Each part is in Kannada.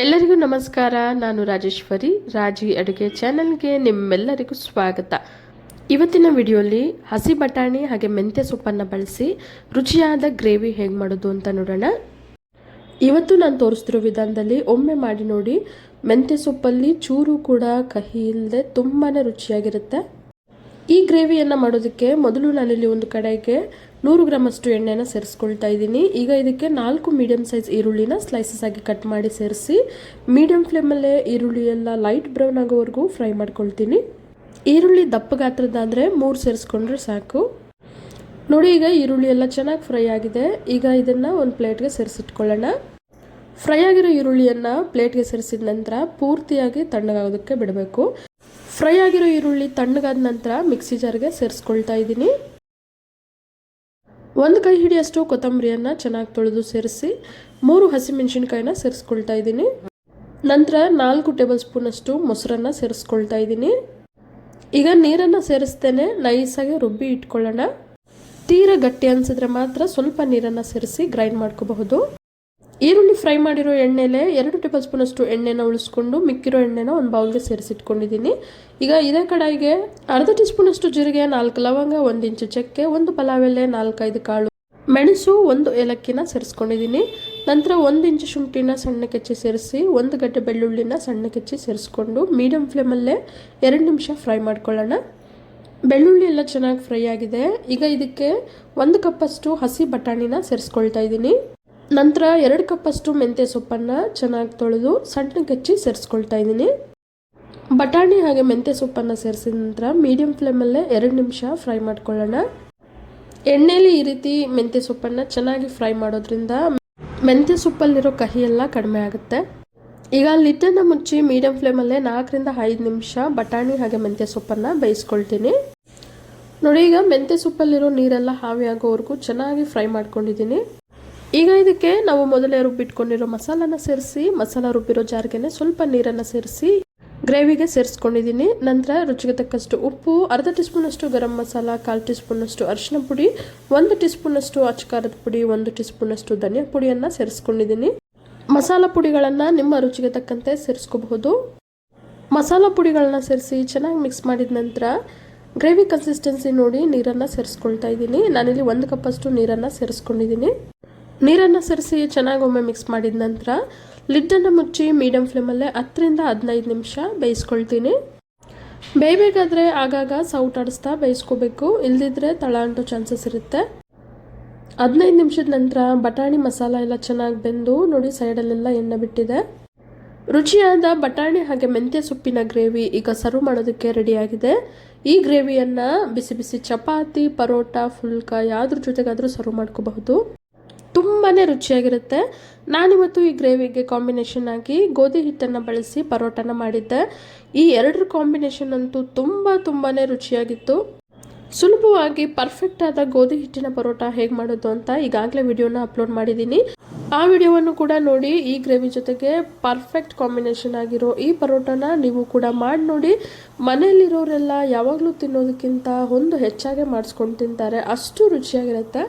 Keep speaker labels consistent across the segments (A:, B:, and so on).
A: ಎಲ್ಲರಿಗೂ ನಮಸ್ಕಾರ. ನಾನು ರಾಜೇಶ್ವರಿ. ರಾಜಿ ಅಡುಗೆ ಚಾನಲ್ಗೆ ನಿಮ್ಮೆಲ್ಲರಿಗೂ ಸ್ವಾಗತ. ಇವತ್ತಿನ ವಿಡಿಯೋಲಿ ಹಸಿ ಬಟಾಣಿ ಹಾಗೆ ಮೆಂತ್ಯ ಸೊಪ್ಪನ್ನು ಬಳಸಿ ರುಚಿಯಾದ ಗ್ರೇವಿ ಹೇಗೆ ಮಾಡೋದು ಅಂತ ನೋಡೋಣ. ಇವತ್ತು ನಾನು ತೋರಿಸ್ತಿರೋ ವಿಧಾನದಲ್ಲಿ ಒಮ್ಮೆ ಮಾಡಿ ನೋಡಿ, ಮೆಂತ್ಯ ಸೊಪ್ಪಲ್ಲಿ ಚೂರು ಕೂಡ ಕಹಿ ಇಲ್ಲದೆ ತುಂಬಾ ರುಚಿಯಾಗಿರುತ್ತೆ. ಈ ಗ್ರೇವಿಯನ್ನು ಮಾಡೋದಕ್ಕೆ ಮೊದಲು ನಾನಿಲ್ಲಿ ಒಂದು ಕಡೆಗೆ ನೂರು ಗ್ರಾಮಷ್ಟು ಎಣ್ಣೆನ ಸೇರಿಸ್ಕೊಳ್ತಾ ಇದ್ದೀನಿ. ಈಗ ಇದಕ್ಕೆ ನಾಲ್ಕು ಮೀಡಿಯಮ್ ಸೈಜ್ ಈರುಳ್ಳಿನ ಸ್ಲೈಸಸ್ ಆಗಿ ಕಟ್ ಮಾಡಿ ಸೇರಿಸಿ ಮೀಡಿಯಂ ಫ್ಲೇಮಲ್ಲೇ ಈರುಳ್ಳಿ ಎಲ್ಲ ಲೈಟ್ ಬ್ರೌನ್ ಆಗೋವರೆಗೂ ಫ್ರೈ ಮಾಡ್ಕೊಳ್ತೀನಿ. ಈರುಳ್ಳಿ ದಪ್ಪ ಗಾತ್ರದಾದರೆ ಮೂರು ಸೇರಿಸ್ಕೊಂಡ್ರೆ ಸಾಕು. ನೋಡಿ ಈಗ ಈರುಳ್ಳಿ ಎಲ್ಲ ಚೆನ್ನಾಗಿ ಫ್ರೈ ಆಗಿದೆ. ಈಗ ಇದನ್ನು ಒಂದು ಪ್ಲೇಟ್ಗೆ ಸೇರಿಸಿಟ್ಕೊಳ್ಳೋಣ. ಫ್ರೈ ಆಗಿರೋ ಈರುಳ್ಳಿಯನ್ನು ಪ್ಲೇಟ್ಗೆ ಸೇರಿಸಿದ ನಂತರ ಪೂರ್ತಿಯಾಗಿ ತಣ್ಣಗಾಗೋದಕ್ಕೆ ಬಿಡಬೇಕು. ಫ್ರೈ ಆಗಿರೋ ಈರುಳ್ಳಿ ತಣ್ಣಗಾದ ನಂತರ ಮಿಕ್ಸಿ ಜಾರ್ಗೆ ಸೇರಿಸ್ಕೊಳ್ತಾ ಇದ್ದೀನಿ. ಒಂದು ಕೈ ಹಿಡಿಯಷ್ಟು ಕೊತ್ತಂಬರಿಯನ್ನು ಚೆನ್ನಾಗಿ ತೊಳೆದು ಸೇರಿಸಿ ಮೂರು ಹಸಿಮೆಣಸಿನ್ಕಾಯಿನ ಸೇರಿಸ್ಕೊಳ್ತಾ ಇದ್ದೀನಿ. ನಂತರ ನಾಲ್ಕು ಟೇಬಲ್ ಸ್ಪೂನಷ್ಟು ಮೊಸರನ್ನು ಸೇರಿಸ್ಕೊಳ್ತಾ ಇದ್ದೀನಿ. ಈಗ ನೀರನ್ನು ಸೇರಿಸ್ತೇನೆ, ನೈಸಾಗಿ ರುಬ್ಬಿ ಇಟ್ಕೊಳ್ಳೋಣ. ತೀರ ಗಟ್ಟಿ ಅನಿಸಿದ್ರೆ ಮಾತ್ರ ಸ್ವಲ್ಪ ನೀರನ್ನು ಸೇರಿಸಿ ಗ್ರೈಂಡ್ ಮಾಡ್ಕೋಬಹುದು. ಈರುಳ್ಳಿ ಫ್ರೈ ಮಾಡಿರೋ ಎಣ್ಣೆಲೆ ಎರಡು ಟೇಬಲ್ ಸ್ಪೂನಷ್ಟು ಎಣ್ಣೆನ ಉಳಿಸ್ಕೊಂಡು ಮಿಕ್ಕಿರೋ ಎಣ್ಣೆನ ಒಂದು ಬೌಲ್ಗೆ ಸೇರಿಸಿಟ್ಕೊಂಡಿದ್ದೀನಿ. ಈಗ ಇದೇ ಕಡಾಯಿಗೆ ಅರ್ಧ ಟೀ ಸ್ಪೂನಷ್ಟು ಜೀರಿಗೆ, ನಾಲ್ಕು ಲವಂಗ, ಒಂದು ಇಂಚು ಚಕ್ಕೆ, ಒಂದು ಪಲಾವ್ ಎಲೆ, ನಾಲ್ಕೈದು ಕಾಳು ಮೆಣಸು, ಒಂದು ಏಲಕ್ಕಿನ ಸೇರಿಸ್ಕೊಂಡಿದ್ದೀನಿ. ನಂತರ ಒಂದು ಇಂಚು ಶುಂಠಿನ ಸಣ್ಣ ಕೆಚ್ಚಿ ಸೇರಿಸಿ ಒಂದು ಗಡ್ಡೆ ಬೆಳ್ಳುಳ್ಳಿನ ಸಣ್ಣ ಕೆಚ್ಚಿ ಸೇರಿಸ್ಕೊಂಡು ಮೀಡಿಯಂ ಫ್ಲೇಮಲ್ಲೇ ಎರಡು ನಿಮಿಷ ಫ್ರೈ ಮಾಡ್ಕೊಳ್ಳೋಣ. ಬೆಳ್ಳುಳ್ಳಿ ಎಲ್ಲ ಚೆನ್ನಾಗಿ ಫ್ರೈ ಆಗಿದೆ. ಈಗ ಇದಕ್ಕೆ ಒಂದು ಕಪ್ಪಷ್ಟು ಹಸಿ ಬಟಾಣಿನ ಸೇರಿಸ್ಕೊಳ್ತಾ ಇದ್ದೀನಿ. ನಂತರ ಎರಡು ಕಪ್ಪಷ್ಟು ಮೆಂತ್ಯ ಸೊಪ್ಪನ್ನು ಚೆನ್ನಾಗಿ ತೊಳೆದು ಸಣ್ಣ ಕಚ್ಚಿ ಸೇರಿಸ್ಕೊಳ್ತಾ ಇದ್ದೀನಿ. ಬಟಾಣಿ ಹಾಗೆ ಮೆಂತ್ಯ ಸೊಪ್ಪನ್ನು ಸೇರಿಸಿದ ನಂತರ ಮೀಡಿಯಂ ಫ್ಲೇಮಲ್ಲೇ ಎರಡು ನಿಮಿಷ ಫ್ರೈ ಮಾಡ್ಕೊಳ್ಳೋಣ. ಎಣ್ಣೆಯಲ್ಲಿ ಈ ರೀತಿ ಮೆಂತ್ಯ ಸೊಪ್ಪನ್ನು ಚೆನ್ನಾಗಿ ಫ್ರೈ ಮಾಡೋದ್ರಿಂದ ಮೆಂತ್ಯ ಸೊಪ್ಪಲ್ಲಿರೋ ಕಹಿ ಎಲ್ಲ ಕಡಿಮೆ ಆಗುತ್ತೆ. ಈಗ ಲಿಟ್ಟನ್ನು ಮುಚ್ಚಿ ಮೀಡಿಯಂ ಫ್ಲೇಮಲ್ಲೇ ನಾಲ್ಕರಿಂದ ಐದು ನಿಮಿಷ ಬಟಾಣಿ ಹಾಗೆ ಮೆಂತ್ಯ ಸೊಪ್ಪನ್ನು ಬೇಯಿಸ್ಕೊಳ್ತೀನಿ. ನೋಡಿ ಈಗ ಮೆಂತ್ಯ ಸೊಪ್ಪಲ್ಲಿರೋ ನೀರೆಲ್ಲ ಹಾವಿಯಾಗೋವರೆಗೂ ಚೆನ್ನಾಗಿ ಫ್ರೈ ಮಾಡ್ಕೊಂಡಿದ್ದೀನಿ. ಈಗ ಇದಕ್ಕೆ ನಾವು ಮೊದಲೇ ರುಬ್ಬಿಟ್ಕೊಂಡಿರೋ ಮಸಾಲಾನ ಸೇರಿಸಿ, ಮಸಾಲ ರುಬ್ಬಿರೋ ಜಾರ್ಗೆನೆ ಸ್ವಲ್ಪ ನೀರನ್ನು ಸೇರಿಸಿ ಗ್ರೇವಿಗೆ ಸೇರಿಸ್ಕೊಂಡಿದ್ದೀನಿ. ನಂತರ ರುಚಿಗೆ ತಕ್ಕಷ್ಟು ಉಪ್ಪು, ಅರ್ಧ ಟೀ ಸ್ಪೂನಷ್ಟು ಗರಂ ಮಸಾಲ, ಕಾಲು ಟೀ ಸ್ಪೂನಷ್ಟು ಅರಿಶಿನ ಪುಡಿ, ಒಂದು ಟೀ ಸ್ಪೂನಷ್ಟು ಅಚ್ಚಕಾರದ ಪುಡಿ, ಒಂದು ಟೀ ಸ್ಪೂನಷ್ಟು ಧನಿಯಾ ಪುಡಿಯನ್ನು ಸೇರಿಸ್ಕೊಂಡಿದ್ದೀನಿ. ಮಸಾಲ ಪುಡಿಗಳನ್ನು ನಿಮ್ಮ ರುಚಿಗೆ ತಕ್ಕಂತೆ ಸೇರಿಸ್ಕೋಬಹುದು. ಮಸಾಲ ಪುಡಿಗಳನ್ನ ಸೇರಿಸಿ ಚೆನ್ನಾಗಿ ಮಿಕ್ಸ್ ಮಾಡಿದ ನಂತರ ಗ್ರೇವಿ ಕನ್ಸಿಸ್ಟೆನ್ಸಿ ನೋಡಿ ನೀರನ್ನು ಸೇರಿಸ್ಕೊಳ್ತಾ ಇದ್ದೀನಿ. ನಾನಿಲ್ಲಿ ಒಂದು ಕಪ್ಪಷ್ಟು ನೀರನ್ನು ಸೇರಿಸ್ಕೊಂಡಿದ್ದೀನಿ. ನೀರನ್ನು ಸರಿಸಿ ಚೆನ್ನಾಗಿ ಒಮ್ಮೆ ಮಿಕ್ಸ್ ಮಾಡಿದ ನಂತರ ಲಿಡ್ಡನ್ನು ಮುಚ್ಚಿ ಮೀಡಿಯಂ ಫ್ಲೇಮಲ್ಲೇ ಹತ್ತರಿಂದ ಹದಿನೈದು ನಿಮಿಷ ಬೇಯಿಸ್ಕೊಳ್ತೀನಿ. ಬೇಯಬೇಕಾದ್ರೆ ಆಗಾಗ ಸೌಟ್ ಆಡಿಸ್ತಾ ಬೇಯಿಸ್ಕೋಬೇಕು. ಇಲ್ಲದಿದ್ದರೆ ತಳ ಅಂಟೋ ಚಾನ್ಸಸ್ ಇರುತ್ತೆ. ಹದಿನೈದು ನಿಮಿಷದ ನಂತರ ಬಟಾಣಿ ಮಸಾಲ ಎಲ್ಲ ಚೆನ್ನಾಗಿ ಬೆಂದು ನೋಡಿ ಸೈಡಲ್ಲೆಲ್ಲ ಎಣ್ಣೆ ಬಿಟ್ಟಿದೆ. ರುಚಿಯಾದ ಬಟಾಣಿ ಹಾಗೆ ಮೆಂತ್ಯ ಸೊಪ್ಪಿನ ಗ್ರೇವಿ ಈಗ ಸರ್ವ್ ಮಾಡೋದಕ್ಕೆ ರೆಡಿಯಾಗಿದೆ ಈ ಗ್ರೇವಿಯನ್ನು ಬಿಸಿ ಬಿಸಿ ಚಪಾತಿ, ಪರೋಟ ಫುಲ್ಕ ಯಾವುದ್ರ ಜೊತೆಗಾದರೂ ಸರ್ವ್ ಮಾಡ್ಕೋಬಹುದು. ತುಂಬಾ ರುಚಿಯಾಗಿರುತ್ತೆ. ನಾನು ಇವತ್ತು ಈ ಗ್ರೇವಿಗೆ ಕಾಂಬಿನೇಷನ್ ಆಗಿ ಗೋಧಿ ಹಿಟ್ಟನ್ನು ಬಳಸಿ ಪರೋಟನ ಮಾಡಿದ್ದೆ. ಈ ಎರಡರ ಕಾಂಬಿನೇಷನ್ ಅಂತೂ ತುಂಬ ತುಂಬಾ ರುಚಿಯಾಗಿತ್ತು. ಸುಲಭವಾಗಿ ಪರ್ಫೆಕ್ಟ್ ಆದ ಗೋಧಿ ಹಿಟ್ಟಿನ ಪರೋಟ ಹೇಗೆ ಮಾಡೋದು ಅಂತ ಈಗಾಗಲೇ ವಿಡಿಯೋನ ಅಪ್ಲೋಡ್ ಮಾಡಿದ್ದೀನಿ. ಆ ವಿಡಿಯೋವನ್ನು ಕೂಡ ನೋಡಿ, ಈ ಗ್ರೇವಿ ಜೊತೆಗೆ ಪರ್ಫೆಕ್ಟ್ ಕಾಂಬಿನೇಷನ್ ಆಗಿರೋ ಈ ಪರೋಟನ ನೀವು ಕೂಡ ಮಾಡಿ ನೋಡಿ. ಮನೆಯಲ್ಲಿರೋರೆಲ್ಲ ಯಾವಾಗಲೂ ತಿನ್ನೋದಕ್ಕಿಂತ ಒಂದು ಹೆಚ್ಚಾಗೆ ಮಾಡಿಸ್ಕೊಂಡು ತಿಂತಾರೆ. ಅಷ್ಟು ರುಚಿಯಾಗಿರುತ್ತೆ.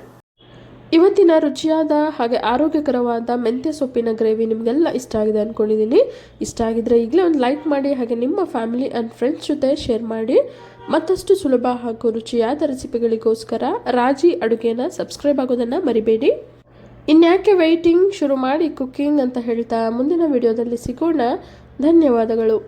A: ಇವತ್ತಿನ ರುಚಿಯಾದ ಹಾಗೆ ಆರೋಗ್ಯಕರವಾದ ಮೆಂತ್ಯ ಸೊಪ್ಪಿನ ಗ್ರೇವಿ ನಿಮಗೆಲ್ಲ ಇಷ್ಟ ಆಗಿದೆ ಅಂದ್ಕೊಂಡಿದ್ದೀನಿ ಇಷ್ಟ ಆಗಿದ್ರೆ ಈಗಲೇ ಒಂದು ಲೈಕ್ ಮಾಡಿ, ಹಾಗೆ ನಿಮ್ಮ ಫ್ಯಾಮಿಲಿ ಆ್ಯಂಡ್ ಫ್ರೆಂಡ್ಸ್ ಜೊತೆ ಶೇರ್ ಮಾಡಿ. ಮತ್ತಷ್ಟು ಸುಲಭ ಹಾಗೂ ರುಚಿಯಾದ ರೆಸಿಪಿಗಳಿಗೋಸ್ಕರ ರಾಜಿ ಅಡುಗೆನ ಸಬ್ಸ್ಕ್ರೈಬ್ ಆಗೋದನ್ನು ಮರಿಬೇಡಿ. ಇನ್ಯಾಕೆ ವೆಯ್ಟಿಂಗ್ ಶುರು ಮಾಡಿ ಕುಕ್ಕಿಂಗ್ ಅಂತ ಹೇಳ್ತಾ ಮುಂದಿನ ವಿಡಿಯೋದಲ್ಲಿ ಸಿಗೋಣ. ಧನ್ಯವಾದಗಳು.